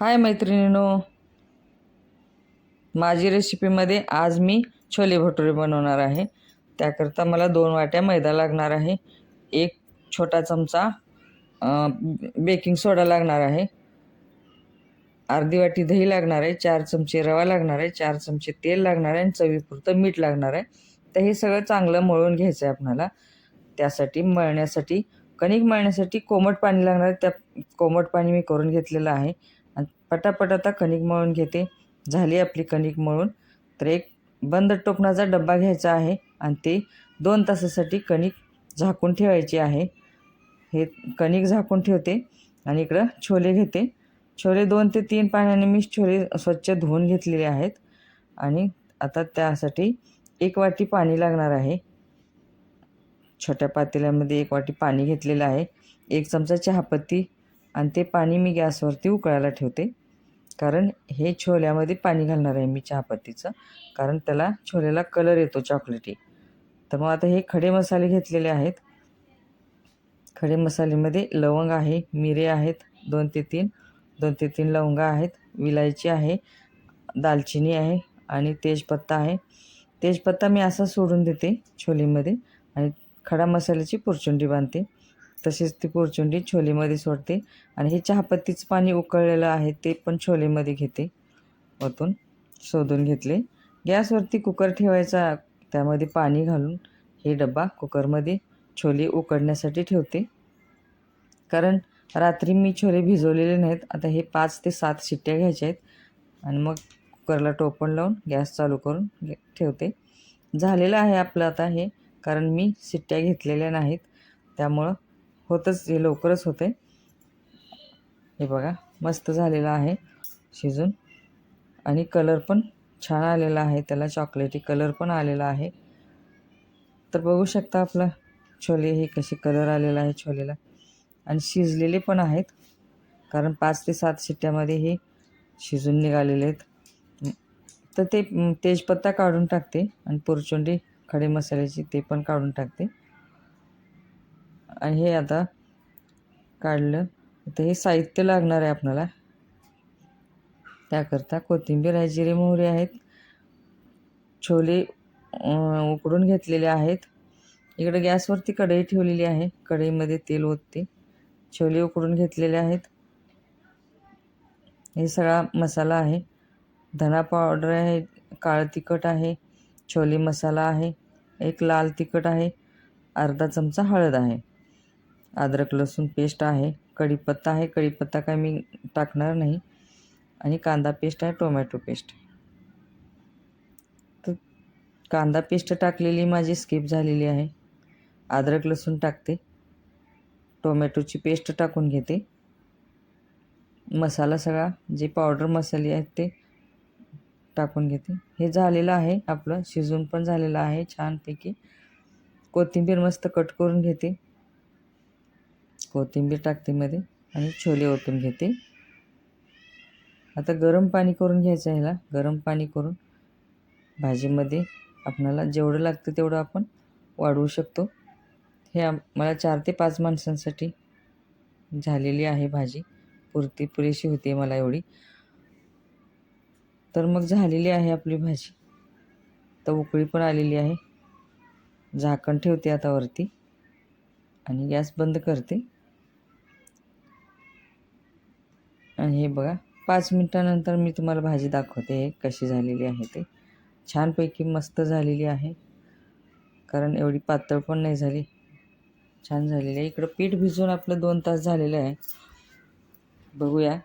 हाय मैत्रिणीनो. माझी रेसिपीमध्ये आज मी छोले भटुरे बनवणार आहे. त्याकरता मला दोन वाट्या मैदा लागणार आहे. एक छोटा चमचा बेकिंग सोडा लागणार आहे. अर्धी वाटी दही लागणार आहे चार चमचे रवा लागणार आहे चार चमचे तेल लागणार आहे आणि चवीपुरतं मीठ लागणार आहे. तर हे सगळं चांगलं मळून घ्यायचं आहे आपणाला. त्यासाठी मळण्यासाठी कणिक मळण्यासाठी कोमट पाणी लागणार आहे. त्या कोमट पाणी मी करून घेतलेलं आहे. आणि पटापट आता कणिक मळून घेते. झाली आपली कणिक मळून. तर एक बंद टोपणाचा डब्बा घ्यायचा आहे आणि ते दोन तासासाठी कणिक झाकून ठेवायची आहे. हे कणिक झाकून ठेवते आणि इकडं छोले घेते. छोले दोन ते तीन पाण्याने मी छोले स्वच्छ धुवून घेतलेले आहेत. आणि आता त्यासाठी एक वाटी पाणी लागणार आहे. छोट्या पातेल्यामध्ये एक वाटी पाणी घेतलेलं आहे. एक चमचा चहापत्ती आणि ते पाणी मी गॅसवरती उकळायला ठेवते. कारण हे छोल्यामध्ये पाणी घालणार आहे मी चहापत्तीचं. कारण त्याला छोल्याला कलर येतो चॉकलेटी तर मग आता हे खडे मसाले घेतलेले आहेत. खडे मसालेमध्ये लवंग आहे मिरे आहेत दोन ते तीन. दोन ते तीन लवंगा आहेत विलायची आहे दालचिनी आहे आणि तेजपत्ता आहे. तेजपत्ता मी असा सोडून देते छोलीमध्ये आणि खडा मसाल्याची पुरचुंडी बांधते. तसेच ती पुरचुंडी छोलेमध्ये सोडते. आणि हे चहापत्तीचं पाणी उकळलेलं आहे ते पण छोलेमध्ये घेते. ओतून शोधून घेतले. गॅसवरती कुकर ठेवायचा त्यामध्ये पाणी घालून हे डब्बा कुकरमध्ये छोले उकडण्यासाठी ठेवते. कारण रात्री मी छोले भिजवलेले नाहीत आता हे पाच ते सात शिट्ट्या घ्यायच्या आहेत. आणि मग कुकरला टोपण लावून गॅस चालू करून घे- ठेवते. झालेलं आहे आपलं आता हे कारण मी शिट्ट्या घेतलेल्या नाहीत. त्यामुळं होतच हे लवकरच होते. हे बघा मस्त झालेलं आहे शिजून. आणि कलर पण छान आलेला आहे त्याला चॉकलेटी कलर पण आलेला आहे. तर बघू शकता आपलं छोले हे कसे कलर आलेला आहे छोलेला. आणि शिजलेले पण आहेत कारण पाच ते सात शिट्ट्यामध्ये हे शिजून निघालेले आहेत. तर ते तेजपत्ता काढून टाकते आणि पुरचुंडी खडे मसाल्याची ते पण काढून टाकते. आणि हे आता. काढलं. तर हे साहित्य लागणार आहे आपल्याला. त्याकरता कोथिंबीर आहे जिरे मोहरी आहेत. छोले उकडून घेतलेले आहेत. इकडे गॅसवरती कढई ठेवलेली आहे. कढईमध्ये तेल ओतते. छोले उकडून घेतलेले आहेत. हे सगळा मसाला आहे. धना पावडर आहे. काळं तिखट आहे. छोले मसाला आहे. एक लाल तिखट आहे. अर्धा चमचा हळद आहे. अद्रक लसूण पेस्ट आहे. कढीपत्ता आहे. कढीपत्ता काय मी टाकणार नाही. आणि कांदा पेस्ट आहे टोमॅटो पेस्ट तर कांदा पेस्ट टाकलेली माझी स्किप झालेली आहे. अद्रक लसूण टाकते. टोमॅटोची पेस्ट टाकून घेते. मसाला सगळा जे पावडर मसाले आहेत ते टाकून घेते. हे झालेलं आहे आपलं. शिजून पण झालेलं आहे छानपैकी. कोथिंबीर मस्त कट करून घेते. कोथिंबीर टाकते मध्ये आणि छोले ओतून घेते. आता गरम पाणी करून घ्यायचं ह्याला. गरम पाणी करून भाजीमध्ये आपणाला जेवढं लागतं तेवढं आपण वाढवू शकतो. हे आम मला चार ते पाच माणसांसाठी झालेली आहे भाजी. पुरती पुरेशी होती मला एवढी. तर मग झालेली आहे आपली भाजी. तर उकळी पण आलेली आहे. झाकण ठेवते आता वरती. आणि गॅस बंद करते. आणि हे बघा पाच मिनटानंतर मी तुम्हाला भाजी दाखवते कशी झालेली आहे ते. छानपैकी मस्त झालेली आहे. कारण एवढी पातळ पण नाही झाली. छान झालेली आहे. इकडं पीठ भिजवून आपलं दोन तास झालेलं आहे. बघूया.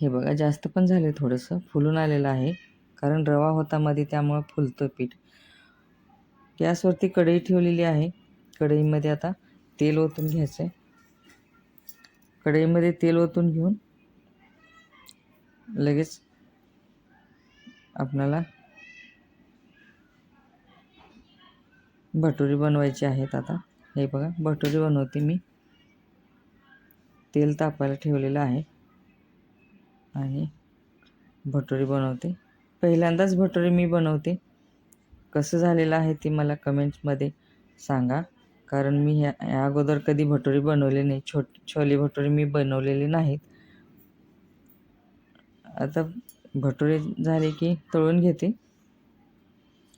हे बघा जास्त पण झालं थोडंसं. फुलून आलेलं आहे. कारण रवा होता मध्ये त्यामुळं फुलतं पीठ. गॅसवरती कढई ठेवलेली आहे. कढईमध्ये आता तेल ओतून घ्यायचं आहे कढईमध्ये तेल ओतून घेऊन लगेच आपणाला भटुरी बनवायची आहेत आता. हे बघा भटुरी बनवते मी. तेल तापायला ठेवलेलं आहे. आणि भटुरी बनवते. पहिल्यांदाच भटुरी मी बनवते. कसं झालेलं आहे ते मला कमेंट्समध्ये सांगा. कारण मी ह्या ह्या अगोदर कधी भटुरी बनवली नाही. छोट छोले भटुरी मी बनवलेले नाहीत. आता भटुरे झाले की तळून घेते.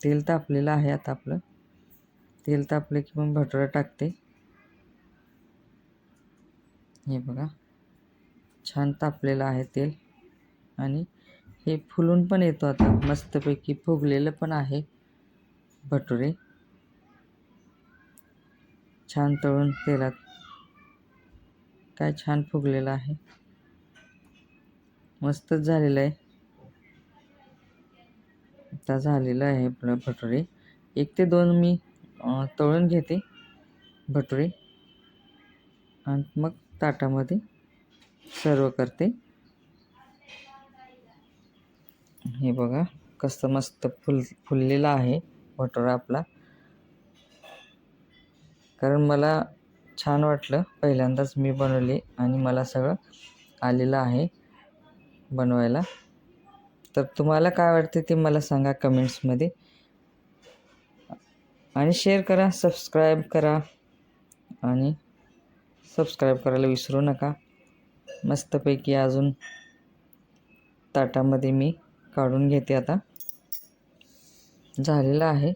तेल तापलेलं आहे आता आपलं. तेल तापलं की मग भटुरा टाकते. हे बघा. छान तापलेलं आहे तेल. आणि हे फुलून पण येतो आता. मस्तपैकी फुगलेलं पण आहे भटुरे. छान तळून तेलात काय छान फुगलेलं आहे. मस्तच झालेलं आहे. आता झालेलं आहे आपलं भटुरे. एक ते दोन मी तळून घेते भटुरे. आणि मग ताटामध्ये सर्व करते. हे बघा कसं मस्त फुल फुललेला आहे भटुरा आपला. कारण मला छान वाटलं. पहिल्यांदाच मी बनवली आणि मला सगळं आलेलं आहे बनवायला. तर तुम्हाला काय वाटते ते मला सांगा कमेंट्समध्ये. आणि शेअर करा सबस्क्राईब करा आणि सबस्क्राईब करायला विसरू नका. मस्तपैकी अजून ताटामध्ये मी काढून घेते आता. झालेलं आहे.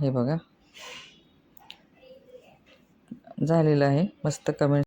हे बघा. झालेलं आहे. मस्त कमेंट